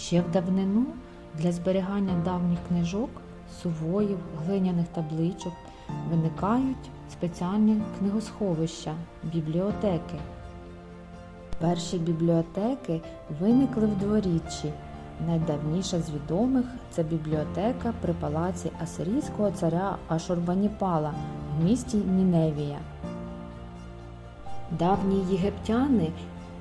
Ще в давнину для зберігання давніх книжок, сувоїв, глиняних табличок виникають спеціальні книгосховища, бібліотеки. Перші бібліотеки виникли в дворіччі. Найдавніша з відомих це бібліотека при палаці асирійського царя Ашурбаніпала в місті Ніневія. Давні єгиптяни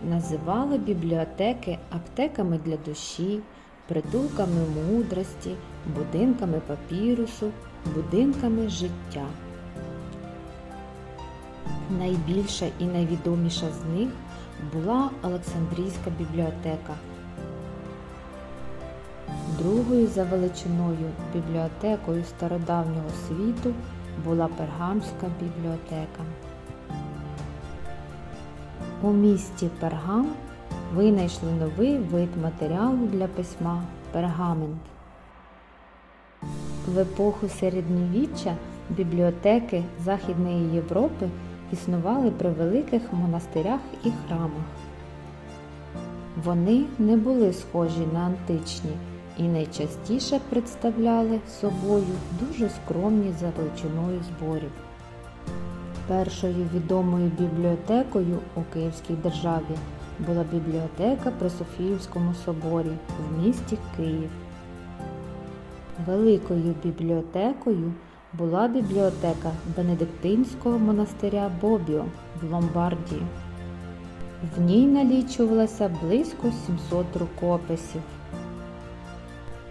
називали бібліотеки аптеками для душі, притулками мудрості, будинками папірусу, будинками життя. Найбільша і найвідоміша з них була Олександрійська бібліотека. Другою за величиною бібліотекою стародавнього світу була Пергамська бібліотека. У місті Пергам винайшли новий вид матеріалу для письма пергамент. В епоху середньовіччя бібліотеки Західної Європи існували при великих монастирях і храмах. Вони не були схожі на античні і найчастіше представляли собою дуже скромні за величиною зборів. Першою відомою бібліотекою у Київській державі була бібліотека при Софіївському соборі в місті Київ. Великою бібліотекою була бібліотека Бенедиктинського монастиря Бобіо в Ломбардії. В ній налічувалося близько 700 рукописів.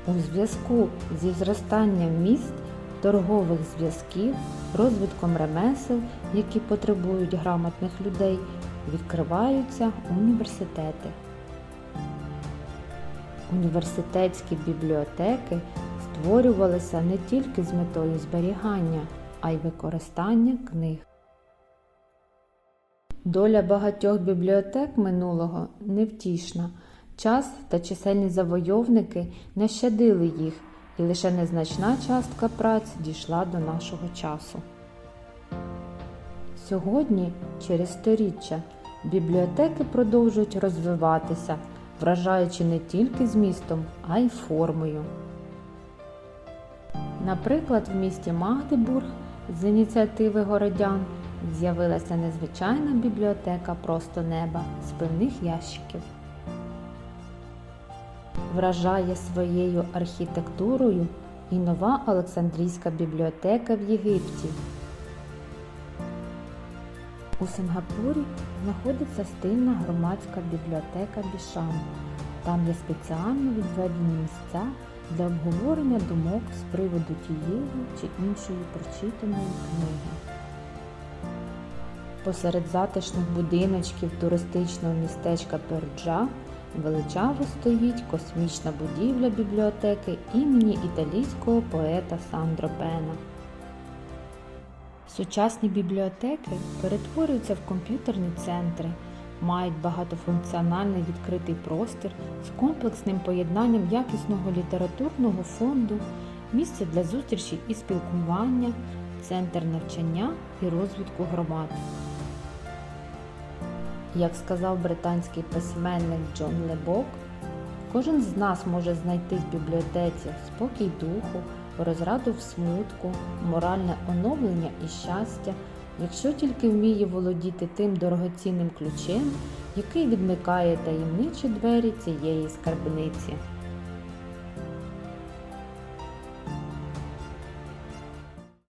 У зв'язку зі зростанням міст, торгових зв'язків, розвитком ремесел, які потребують грамотних людей, відкриваються університети. Університетські бібліотеки створювалися не тільки з метою зберігання, а й використання книг. Доля багатьох бібліотек минулого невтішна. Час та чисельні завойовники не щадили їх, і лише незначна частка праць дійшла до нашого часу. Сьогодні, через сторіччя, бібліотеки продовжують розвиватися, вражаючи не тільки змістом, а й формою. Наприклад, в місті Магдебург з ініціативи городян з'явилася незвичайна бібліотека просто неба з пивних ящиків. Вражає своєю архітектурою і нова Олександрійська бібліотека в Єгипті. У Сингапурі знаходиться стильна громадська бібліотека Бішан. Там є спеціально відведені місця для обговорення думок з приводу тієї чи іншої прочитаної книги. Посеред затишних будиночків туристичного містечка Перуджа величаво стоїть космічна будівля бібліотеки імені італійського поета Сандро Пена. Сучасні бібліотеки перетворюються в комп'ютерні центри, мають багатофункціональний відкритий простір з комплексним поєднанням якісного літературного фонду, місце для зустрічі і спілкування, центр навчання і розвитку громад. Як сказав британський письменник Джон Лебок, кожен з нас може знайти в бібліотеці спокій духу, розраду в смутку, моральне оновлення і щастя, якщо тільки вміє володіти тим дорогоцінним ключем, який відмикає таємничі двері цієї скарбниці.